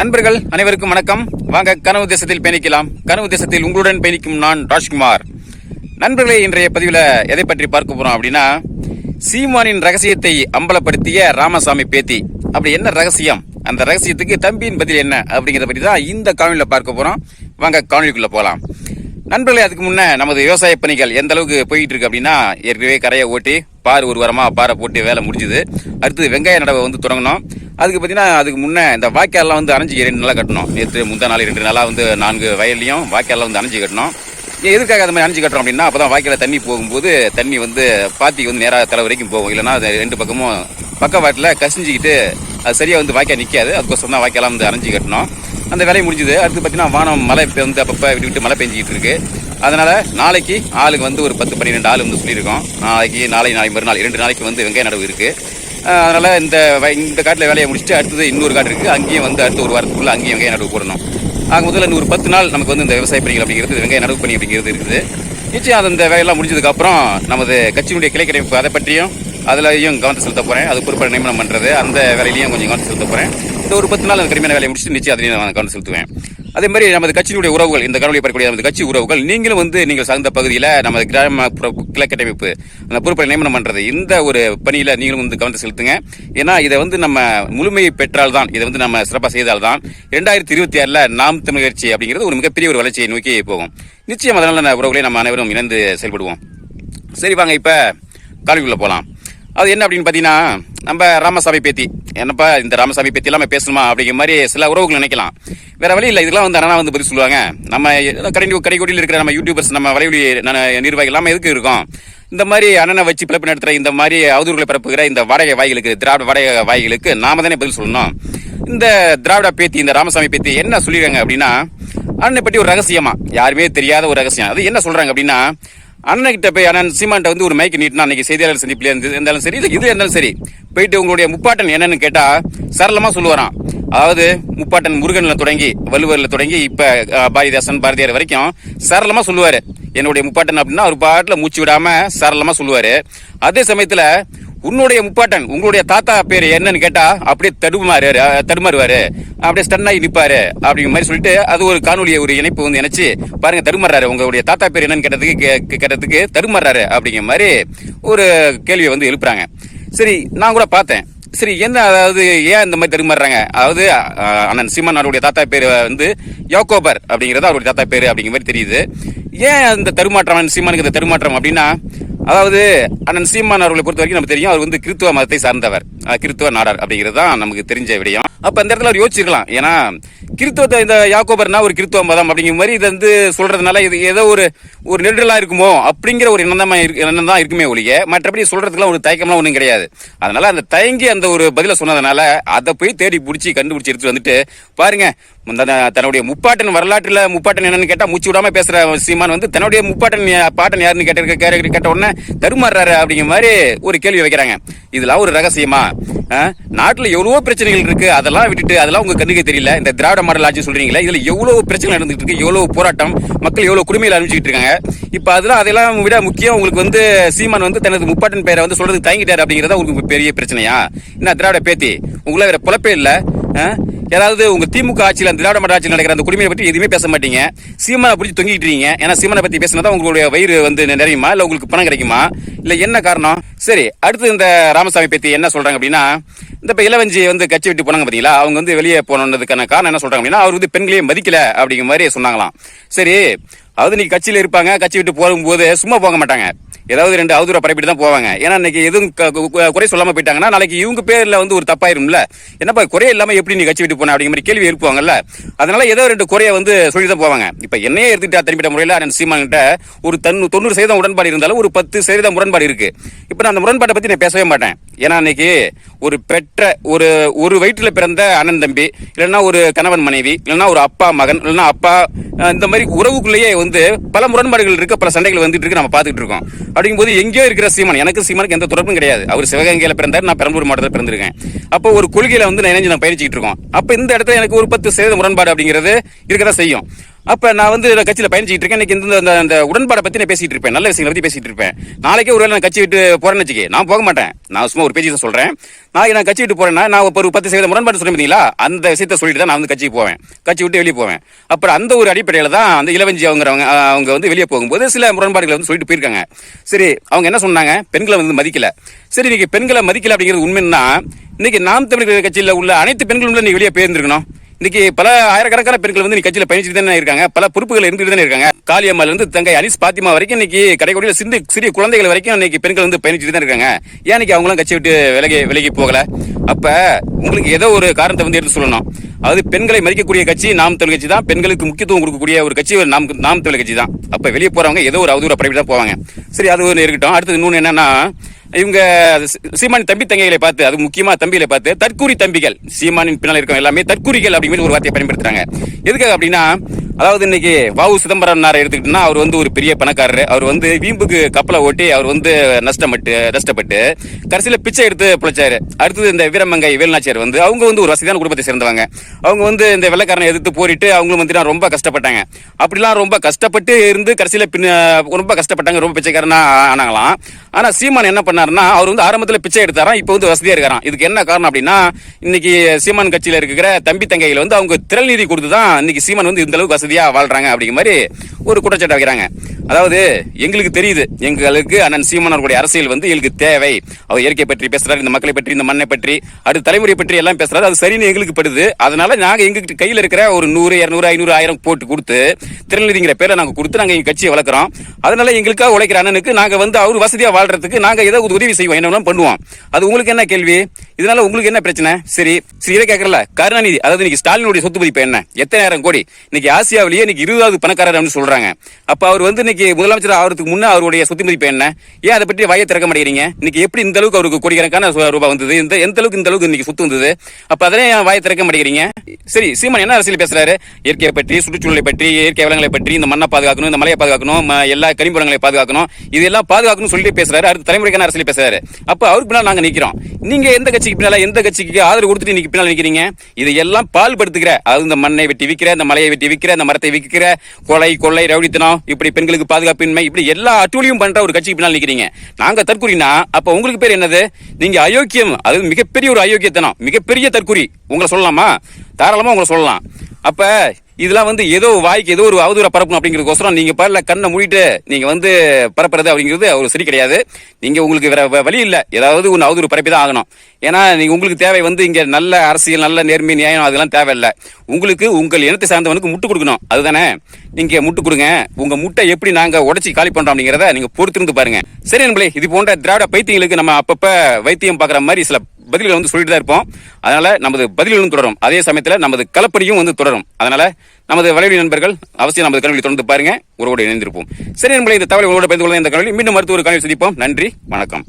நண்பர்கள் அனைவருக்கும் வணக்கம். வாங்க கனவு தேசத்தில் பயணிக்கலாம். கனவு தேசத்தில் உங்களுடன் பயணிக்கும் நான் ராஜ்குமார். நண்பர்களே இன்றைய பதிவில் எதை பற்றி பார்க்க போறோம் அப்படின்னா சீமானின் ரகசியத்தை அம்பலப்படுத்திய ராமசாமி பேத்தி. அப்படி என்ன ரகசியம்? அந்த ரகசியத்துக்கு தம்பியின் பதில் என்ன அப்படிங்கிறத பற்றி தான் இந்த காணொலியில் பார்க்க போறோம். வாங்க காணொலிக்குள்ள போகலாம் நண்பர்களே அதுக்கு முன்னே நமது விவசாய பணிகள் எந்த அளவுக்கு போயிட்டு இருக்கு அப்படின்னா ஏற்கனவே கரையை ஓட்டி பார் ஒரு வாரமாக பாறை போட்டு வேலை முடிஞ்சுது. அடுத்தது வெங்காய நடவை வந்து தொடங்கினோம் அதுக்கு பார்த்தீங்கன்னா அதுக்கு முன்னே இந்த வாய்க்கால்லாம் வந்து அரைஞ்சி ரெண்டு நாளாக கட்டணும். நேற்று முந்தா நாள் ரெண்டு நாளாக வந்து நான்கு வயல்லையும் வாய்க்கால்லாம் வந்து அணைஞ்சி கட்டணும். எதுக்காக அது மாதிரி அணைஞ்சி கட்டுறோம் அப்படின்னா அப்போ தான் வாய்க்கால தண்ணி போகும்போது தண்ணி வந்து பாத்திக்கு வந்து நேராக தலை வரைக்கும் போகும். இல்லைன்னா அது ரெண்டு பக்கமும் பக்கவாட்டில் கசிஞ்சிக்கிட்டு அது சரியாக வந்து வாய்க்கால் நிற்காது அதுக்கோசரம் தான் வாய்க்காலாம் வந்து அணைஞ்சி கட்டணும். அந்த வேலையை முடிஞ்சுது. அடுத்து பார்த்தீங்கன்னா வானம் மழை இப்போ வந்து அப்பப்போ விட்டு விட்டு மழை பெஞ்சிக்கிட்டு இருக்கு. அதனால் நாளைக்கு ஆளுக்கு வந்து ஒரு பத்து பன்னிரெண்டு ஆள் வந்து சொல்லியிருக்கோம். நாளைக்கு நாளை நாளை மறுநாள் இரண்டு நாளைக்கு வந்து வெங்காய நடவு இருக்குது அதனால் இந்த இந்த காட்டில் வேலையை முடிச்சுட்டு அடுத்தது இன்னொரு காடு இருக்குது அங்கேயும் வந்து அடுத்த ஒரு வாரத்துக்குள்ள அங்கேயும் வெங்காயம் நடவு போடணும். ஆக முதல்ல இன்னும் ஒரு பத்து நாள் நமக்கு வந்து இந்த விவசாய பணிகள் அப்படிங்கிறது வெங்காய நடவு பணி அப்படிங்கிறது இருக்குது. நிச்சயம் அது இந்த வேலையெல்லாம் முடிஞ்சதுக்கு அப்புறம் நமது கட்சியினுடைய கிளை கிடைப்பு அதை பற்றியும் அதுலேயும் கவனத்தை செலுத்த போகிறேன் அது பொறுப்பாக நியமனம் பண்ணுறது அந்த வேலையிலையும் கொஞ்சம் கவனத்தை செலுத்த போகிறேன் இந்த ஒரு பத்து நாள் அந்த கடுமையான வேலையை முடிச்சுட்டு நிச்சயம் அதிலையும் நான் கவனம் செலுத்துவேன். அதே மாதிரி நமது கட்சியினுடைய உறவுகள் இந்த கடவுளை பெறக்கூடிய நமது கட்சி உறவுகள் நீங்களும் வந்து நீங்கள் சார்ந்த பகுதியில் நமது கிராம புற- அந்த பொறுப்பை நியமனம் பண்ணுறது இந்த ஒரு பணியில் நீங்களும் வந்து கவனம் செலுத்துங்க. ஏன்னா இதை வந்து நம்ம முழுமையை பெற்றால் தான் இதை வந்து நம்ம சிறப்பாக செய்தால் தான் ரெண்டாயிரத்தி இருபத்தி ஆறில் நாம் தமிழ் கட்சி அப்படிங்கிறது ஒரு மிகப்பெரிய ஒரு வளர்ச்சியை நோக்கி போகும். நிச்சயம் அதனால உறவுகளை நம்ம அனைவரும் இணைந்து செயல்படுவோம். சரி வாங்க இப்போ கல்விக்குள்ளே போகலாம் அது என்ன அப்படின்னு பார்த்தீங்கன்னா நம்ம ராமசாமி பேத்தி. என்னப்பா இந்த ராமசாமி பேத்தி இல்லாமல் பேசணுமா அப்படிங்கிற மாதிரி சில உறவுகள் நினைக்கலாம். வேற வழி இல்லை இதெல்லாம் வந்து அண்ணா வந்து பதில் சொல்லுவாங்க. நம்ம கடை கடைக்கோடியில் இருக்கிற நம்ம யூடியூபர்ஸ் நம்ம வலைவலி நிர்வாகிகள் எல்லாமே எதுக்கு இருக்கோம்? இந்த மாதிரி அண்ணனை வச்சு பிளப்பு நடத்துகிற இந்த மாதிரி அவதூறுகளை பரப்புகிற இந்த வாடகை வாய்களுக்கு திராவிட வாடகை வாய்களுக்கு நாம தானே பதில் சொல்லணும். இந்த திராவிட பேத்தி இந்த ராமசாமி பேத்தி என்ன சொல்லிடுறாங்க அப்படின்னா அண்ணனை பற்றி ஒரு ரகசியமா யாருமே தெரியாத ஒரு ரகசியம். அது என்ன சொல்றாங்க அப்படின்னா அண்ணன்கிட்ட போய் அண்ணன் சீமான்ட்ட வந்து ஒரு மைக் நீட்டினா அன்னைக்கு செய்தியாளர் சந்திப்பில் இருந்தாலும் சரி இல்லை இது இருந்தாலும் சரி போயிட்டு உங்களுடைய முப்பாட்டன் என்னன்னு கேட்டால் சரளமாக சொல்லுவாராம். அதாவது முப்பாட்டன் முருகனில் தொடங்கி வள்ளுவரில் தொடங்கி இப்போ பாரதிதாசன் பாரதியார் வரைக்கும் சரளமாக சொல்லுவார். என்னுடைய முப்பாட்டன் அப்படின்னா ஒரு பாட்டில் மூச்சு விடாமல் சரளமாக சொல்லுவார். அதே சமயத்தில் உன்னுடைய முப்பாட்டன் உங்களுடைய தாத்தா பேர் என்னன்னு கேட்டா அப்படியே தடுமாறு தடுமாறுவாரு. அப்படியே ஸ்டன்னாகி நிற்பாரு நிப்பாரு அப்படிங்கிற மாதிரி சொல்லிட்டு அது ஒரு காணொலியை ஒரு இணைப்பு வந்து நினைச்சு பாருங்க தடுமாறாரு உங்களுடைய தாத்தா பேர் என்னன்னு கேட்டதுக்கு கேட்டதுக்கு தடுமாறாரு அப்படிங்கிற மாதிரி ஒரு கேள்வியை வந்து எழுப்புறாங்க. சரி நான் கூட பார்த்தேன். சரி என்ன அதாவது ஏன் இந்த மாதிரி தடுமாறுறாங்க? அதாவது அண்ணன் சீமான் அவருடைய தாத்தா பேர் வந்து யோகோபர் அப்படிங்கிறது அவருடைய தாத்தா பேர் அப்படிங்கிற மாதிரி தெரியுது. ஏன் இந்த தருமாற்றம் அண்ணன் சீமானுக்கு இந்த தருமாற்றம் அப்படின்னா அதாவது அண்ணன் சீமான் அவர்களை பொறுத்த வரைக்கும் நமக்கு தெரியும். அவர் வந்து கிறித்துவ மதத்தை சார்ந்தவர். கிறித்துவ நாடார் அப்படிங்கிறது தான் நமக்கு தெரிஞ்ச விடயம். அப்ப அந்த இடத்துல அவர் யோசிச்சிருக்கலாம். ஏன்னா கிறித்துவத்தை இந்த யாக்கோபர்னா ஒரு கிறித்துவ மதம் அப்படிங்கிற மாதிரி இதை வந்து சொல்றதுனால இது ஏதோ ஒரு ஒரு நெருடலா இருக்குமோ அப்படிங்கிற ஒரு எண்ணம் இருக்கு- எண்ணம் தான் இருக்குமே ஒழிய மற்றபடி சொல்றதுக்குலாம் ஒரு தயக்கம்லாம் ஒன்றும் கிடையாது. அதனால அந்த தயங்கி அந்த ஒரு பதில சொன்னதுனால அதை போய் தேடி பிடிச்சி கண்டுபிடிச்சி எடுத்துட்டு வந்துட்டு பாருங்க தன்னுடைய முப்பாட்டன் வரலாற்றில் முப்பாட்டன் என்னன்னு கேட்டால் மூச்சு விடாமல் பேசுகிற சீமான் வந்து தன்னுடைய முப்பாட்டன் பாட்டன் யாருன்னு கேட்ட கேட்ட கேட்ட உடனே தருமாறுறாரு அப்படிங்கிற மாதிரி ஒரு கேள்வி வைக்கிறாங்க. இதெல்லாம் ஒரு ரகசியமா? நாட்டில் எவ்வளோ பிரச்சனைகள் இருக்கு. அதெல்லாம் விட்டுட்டு அதெல்லாம் உங்க கண்ணுக்கு தெரியல. இந்த திராவிட மாடல் ஆட்சி சொல்றீங்களா இதில் எவ்வளோ பிரச்சனை நடந்துட்டு இருக்கு? எவ்வளோ போராட்டம்? மக்கள் எவ்வளோ குடுமையில் அனுப்பிச்சிட்டு இருக்காங்க. இப்போ அதெல்லாம் அதெல்லாம் விட முக்கியம் உங்களுக்கு வந்து சீமான் வந்து தனது முப்பாட்டன் பேரை வந்து சொல்றதுக்கு தயங்கிட்டார் அப்படிங்கிறத உங்களுக்கு பெரிய பிரச்சனையா? என்ன திராவிட பேத்தி உங்களை வேற பொழப்பே இல்லை. யாராவது ஏதாவது உங்க திமுக ஆட்சியில் அந்த திராவிட மாடல் ஆட்சியில் நடக்கிற அந்த குடிமையை பற்றி எதுவுமே பேச மாட்டீங்க. சீமனை பிடிச்சி தொங்கிட்டு இருக்கீங்க. ஏன்னா சீமனை பற்றி பேசினா தான் உங்களுடைய வயிறு வந்து நிறையுமா? இல்லை உங்களுக்கு பணம் கிடைக்குமா? இல்லை என்ன காரணம்? சரி அடுத்து இந்த ராமசாமி பற்றி என்ன சொல்கிறாங்க அப்படின்னா இந்த இப்போ இளவஞ்சி வந்து கட்சி விட்டு போனாங்க பார்த்தீங்களா அவங்க வந்து வெளியே போனதுக்கான காரணம் என்ன சொல்கிறாங்க அப்படின்னா அவர் வந்து பெண்களையே மதிக்கல அப்படிங்கிற மாதிரி சொன்னாங்களாம். சரி அதாவது நீங்க கட்சியில இருப்பாங்க கட்சி விட்டு போகும்போது சும்மா போக மாட்டாங்க. ஏதாவது ரெண்டு அவதூற பரப்பிட்டு தான் போவாங்க. ஏன்னா இன்னைக்கு எதுவும் க- குறை சொல்லாம போயிட்டாங்கன்னா நாளைக்கு இவங்க பேர்ல வந்து ஒரு தப்பாயிரும்ல. என்னப்பா குறை இல்லாம எப்படி நீ கட்சி விட்டு போன அப்படிங்கிற மாதிரி கேள்வி எழுப்புவாங்கல்ல. அதனால ஏதோ ரெண்டு குறையை வந்து சொல்லி தான் போவாங்க. இப்ப என்னையே எடுத்துட்டா தனிப்பட்ட முறையில் அண்ணன் சீமான் ஒரு தன் தொண்ணூறு சதவீதம் உடன்பாடு இருந்தாலும் ஒரு பத்து சதவீதம் முரண்பாடு இருக்கு. இப்ப நான் அந்த முரண்பாட்டை பத்தி நான் பேசவே மாட்டேன். ஏன்னா அன்னைக்கு ஒரு பெற்ற ஒரு ஒரு வயிற்றுல பிறந்த அண்ணன் தம்பி இல்லைன்னா ஒரு கணவன் மனைவி இல்லைன்னா ஒரு அப்பா மகன் இல்லைன்னா அப்பா இந்த மாதிரி உறவுக்குள்ளேயே வந்து பல முரண்பாடுகள் இருக்கு பல சண்டைகள் வந்துட்டு இருக்கு நம்ம பார்த்துட்டு இருக்கோம். அப்படிங்கும்போது எங்கேயோ இருக்கிற சீமான் எனக்கு சீமானுக்கு எந்த தொடர்பும் கிடையாது. அவர் சிவகங்கையில பிறந்தார் நான் பெரம்பலூர் மாவட்டத்தில் பிறந்திருக்கேன். அப்போ ஒரு கொள்கையில வந்து நான் இணைஞ்சு நான் பயணிச்சுட்டு இருக்கோம். அப்ப இந்த இடத்துல எனக்கு ஒரு பத்து சதவீத முரண்பாடு அப்படிங்கிறது இருக்கதான் செய்யும். அப்ப நான் வந்து இந்த கட்சியில பயணிச்சிட்டு இருக்கேன். இன்னைக்கு இந்த அந்த உடன்பாடை பத்தி நான் பேசிட்டு இருப்பேன். நல்ல விஷயங்களை பத்தி பேசிட்டு இருப்பேன். நாளைக்கே ஒருவேளை நான் கட்சி விட்டு போகிறேன்னு வச்சுக்கே நான் போக மாட்டேன். நான் சும்மா ஒரு பேச்சு தான் சொல்றேன். நாளைக்கு நான் கட்சி விட்டு போறேன்னா நான் ஒரு பத்து சதவீதம் முரண்பாடு சொல்ல அந்த விஷயத்தை சொல்லிட்டு தான் நான் வந்து கட்சிக்கு போவேன். கட்சி விட்டு வெளியே போவேன். அப்புறம் அந்த ஒரு அடிப்படையில தான் அந்த இளவஞ்சி அவங்கிறவங்க அவங்க வந்து வெளியே போகும்போது சில முரண்பாடுகளை வந்து சொல்லிட்டு போயிருக்காங்க. சரி அவங்க என்ன சொன்னாங்க? பெண்களை வந்து மதிக்கல. சரி இன்னைக்கு பெண்களை மதிக்கல அப்படிங்கிறது உண்மைன்னா இன்னைக்கு நாம் தமிழர் கட்சியில் உள்ள அனைத்து பெண்களும் இன்னைக்கு வெளியே போயிருந்திருக்கணும். இன்னைக்கு பல ஆயிரக்கணக்கான பெண்கள் வந்து கட்சியில் பயணிச்சுட்டு தானே இருக்காங்க. பல பொறுப்புகள் இருந்துட்டு தானே இருக்காங்க. காளியம்மால இருந்து தங்கை அனிஸ் பாத்திமா வரைக்கும் இன்னைக்கு கடைக்கோடியில் சிந்து சிறிய குழந்தைகள் வரைக்கும் இன்னைக்கு பெண்கள் வந்து பயணிச்சுட்டு தான் இருக்காங்க. ஏன் இன்னைக்கு அவங்களாம் கட்சி விட்டு விலகி விலகி போகல? அப்ப உங்களுக்கு ஏதோ ஒரு காரணத்தை வந்து எடுத்து சொல்லணும். அதாவது பெண்களை மதிக்கக்கூடிய கட்சி நாம் தமிழ் கட்சி தான். பெண்களுக்கு முக்கியத்துவம் கொடுக்கக்கூடிய ஒரு கட்சி ஒரு நாம் நாம் தமிழ் கட்சி தான். அப்போ வெளியே போகிறவங்க ஏதோ ஒரு அவதூறு பரப்பி தான் போவாங்க. சரி அது ஒன்று இருக்கட்டும். அடுத்தது இன்னொன்று என்னன்னா இவங்க சீமானின் தம்பி தங்கைகளை பார்த்து அது முக்கியமாக தம்பிகளை பார்த்து தற்கூரி தம்பிகள் சீமானின் பின்னால் இருக்கவங்க எல்லாமே தற்கூரிகள் அப்படிங்கிற ஒரு வார்த்தையை பயன்படுத்துறாங்க. எதுக்காக அப்படின்னா அதாவது இன்னைக்கு வாவு சிதம்பரம் எடுத்துக்கிட்டோம்னா அவர் வந்து ஒரு பெரிய பணக்காரர். அவர் வந்து வீம்புக்கு கப்பலை ஓட்டி அவர் வந்து நஷ்டப்பட்டு நஷ்டப்பட்டு கடைசியில் பிச்சை எடுத்து பிழைச்சாரு. அடுத்தது இந்த வீரமங்கை வேலுநாச்சியார் வந்து அவங்க வந்து ஒரு வசதியான குடும்பத்தை சேர்ந்தவங்க. அவங்க வந்து இந்த வெள்ளக்காரனை எதிர்த்து போரிட்டு அவங்களும் வந்து ரொம்ப கஷ்டப்பட்டாங்க. அப்படிலாம் ரொம்ப கஷ்டப்பட்டு இருந்து கடைசியில் பின்ன ரொம்ப கஷ்டப்பட்டாங்க. ரொம்ப பிச்சைக்காரனா ஆனாங்களாம். ஆனால் சீமான் என்ன பண்ணாருன்னா அவர் வந்து ஆரம்பத்தில் பிச்சை எடுத்தாராம் இப்போ வந்து வசதியாக இருக்காராம். இதுக்கு என்ன காரணம் அப்படின்னா இன்னைக்கு சீமான் கட்சியில் இருக்கிற தம்பி தங்கைகள் வந்து அவங்க திரள் நீதி கொடுத்து தான் இன்னைக்கு சீமான் வந்து இந்த அளவுக்கு வசதியா வாழ்றாங்க அப்படிங்கிற மாதிரி ஒரு குற்றச்சாட்டு வைக்கிறாங்க. அதாவது எங்களுக்கு தெரியுது எங்களுக்கு அண்ணன் சீமானவர்களுடைய அரசியல் வந்து எங்களுக்கு தேவை. அவர் இயற்கை பற்றி பேசுகிறார் இந்த மக்களை பற்றி இந்த மண்ணை பற்றி அடுத்த தலைமுறை பற்றி எல்லாம் பேசுறாரு அது சரின்னு எங்களுக்கு படுது. அதனால நாங்க எங்க கையில் இருக்கிற ஒரு நூறு இரநூறு ஐநூறு ஆயிரம் போட்டு கொடுத்து திறநிதிங்கிற பேரை நாங்கள் கொடுத்து நாங்க எங்க கட்சியை வளர்க்குறோம். அதனால எங்களுக்காக உழைக்கிற அண்ணனுக்கு நாங்க வந்து அவர் வசதியா வாழ்றதுக்கு நாங்க ஏதாவது உதவி செய்வோம். என்ன வேணாலும் பண்ணுவோம்? அது உங்களுக்கு என்ன கேள்வி? இதனால உங்களுக்கு என்ன பிரச்சனை? சரி சரி இதை கேட்கறல. கருணாநிதி அதாவது இன்னைக்கு ஸ்டாலினுடைய சொத்து மதிப்பு என்ன? எத்தனாயிரம் கோடி. இன்னைக்கு ஆசியாவிலேயே இன்னைக்கு இருபதாவது பணக்காரர் அப்படின்னு சொல்றாங்க. அப்போ அவர் வந்து இன்னைக்கு முதலமைச்சர் ஆகிறதுக்கு முன்ன அவருடைய சொத்து மதிப்பு என்ன? ஏன் அதை பற்றி வாயை திறக்க மாட்டேங்கிறீங்க? இன்னைக்கு எப்படி இந்த அளவுக்கு அவருக்கு கோடிக்கணக்கான ரூபாய் வந்தது? இந்த எந்த அளவுக்கு இந்த அளவுக்கு இன்னைக்கு சொத்து வந்தது? அப்போ அதனே ஏன் வாயை திறக்க மாட்டேங்கிறீங்க? சரி சீமான் என்ன அரசியல் பேசுறாரு? இயற்கையை பற்றி சுற்றுச்சூழலை பற்றி இயற்கை வளங்களை பற்றி இந்த மண்ணை பாதுகாக்கணும் இந்த மலையை பாதுகாக்கணும் எல்லா கனிமூலங்களை பாதுகாக்கணும் இதெல்லாம் பாதுகாக்கணும் சொல்லிட்டு பேசுறாரு. அடுத்த தலைமுறைக்கான அரசியல் பேசுறாரு. அப்போ அவருக்கு பின்னால் நாங்க நிக்கிறோம். நீங்க எந்த கட்சிக்கு பின்னால் எந்த கட்சிக்கு ஆதரவு கொடுத்துட்டு இன்னைக்கு பின்னால் நிற்கிறீங்க இதையெல்லாம் பால் படுத்துக்கிற அது இந்த மண்ணை வெட்டி விக்கிற இந்த மலையை வெட்டி விக்கிற அந்த மரத்தை விற்கிற கொலை கொள்ளை ரவுடித்தனம் இப்படி பெண்களுக்கு பாதுகாப்பின்மை இப்படி எல்லா அட்டூழியும் பண்ற ஒரு கட்சிக்கு பின்னால் நிக்கிறீங்க. நாங்க தற்கூறினா அப்ப உங்களுக்கு பேர் என்னது? நீங்க அயோக்கியம். அது மிகப்பெரிய ஒரு அயோக்கியத்தனம் மிகப்பெரிய தற்கூறி. உங்களை சொல்லலாமா? தாராளமா உங்களை சொல்லலாம். அப்ப இதெல்லாம் வந்து ஏதோ வாய்க்கு ஏதோ ஒரு அவதூற பரப்பணும் அப்படிங்கிறதுக்கோசரம் நீங்க பரல கண்ணை மூடிட்டு நீங்க வந்து பரப்புறது அப்படிங்கிறது ஒரு சரி கிடையாது. நீங்க உங்களுக்கு வேற வழி இல்லை. ஏதாவது ஒன்று அவதூறு பரப்பி தான் ஆகணும். ஏன்னா நீங்க உங்களுக்கு தேவை வந்து இங்க நல்ல அரசியல் நல்ல நேர்மை நியாயம் அதெல்லாம் தேவையில்லை. உங்களுக்கு உங்கள் இனத்தை சார்ந்தவனுக்கு முட்டு கொடுக்கணும். அதுதானே? நீங்க முட்டு கொடுங்க. உங்க முட்டை எப்படி நாங்க உடைச்சி காலி பண்றோம் அப்படிங்கிறத நீங்க பொறுத்திருந்து பாருங்க. சரி நண்பர்களே இது போன்ற திராவிட பைத்தியங்களுக்கு நம்ம அப்பப்ப வைத்தியம் பார்க்குற மாதிரி சில பதில்களை வந்து சொல்லிட்டு தான் இருப்போம். அதனால நமது பதில்களும் தொடரும். அதே சமயத்தில் நமது கலப்பணியும் வந்து தொடரும். அதனால நமது வலைவழி நண்பர்கள் அவசியம் நமது கல்வி தொடர்ந்து பாருங்க. உறவோடு இணைந்திருப்போம். சரி நண்பர்களே இந்த தகவலை உங்களோட பயந்து கொள்ள இந்த கல்வி மீண்டும் மருத்துவ கல்வி சந்திப்போம். நன்றி வணக்கம்.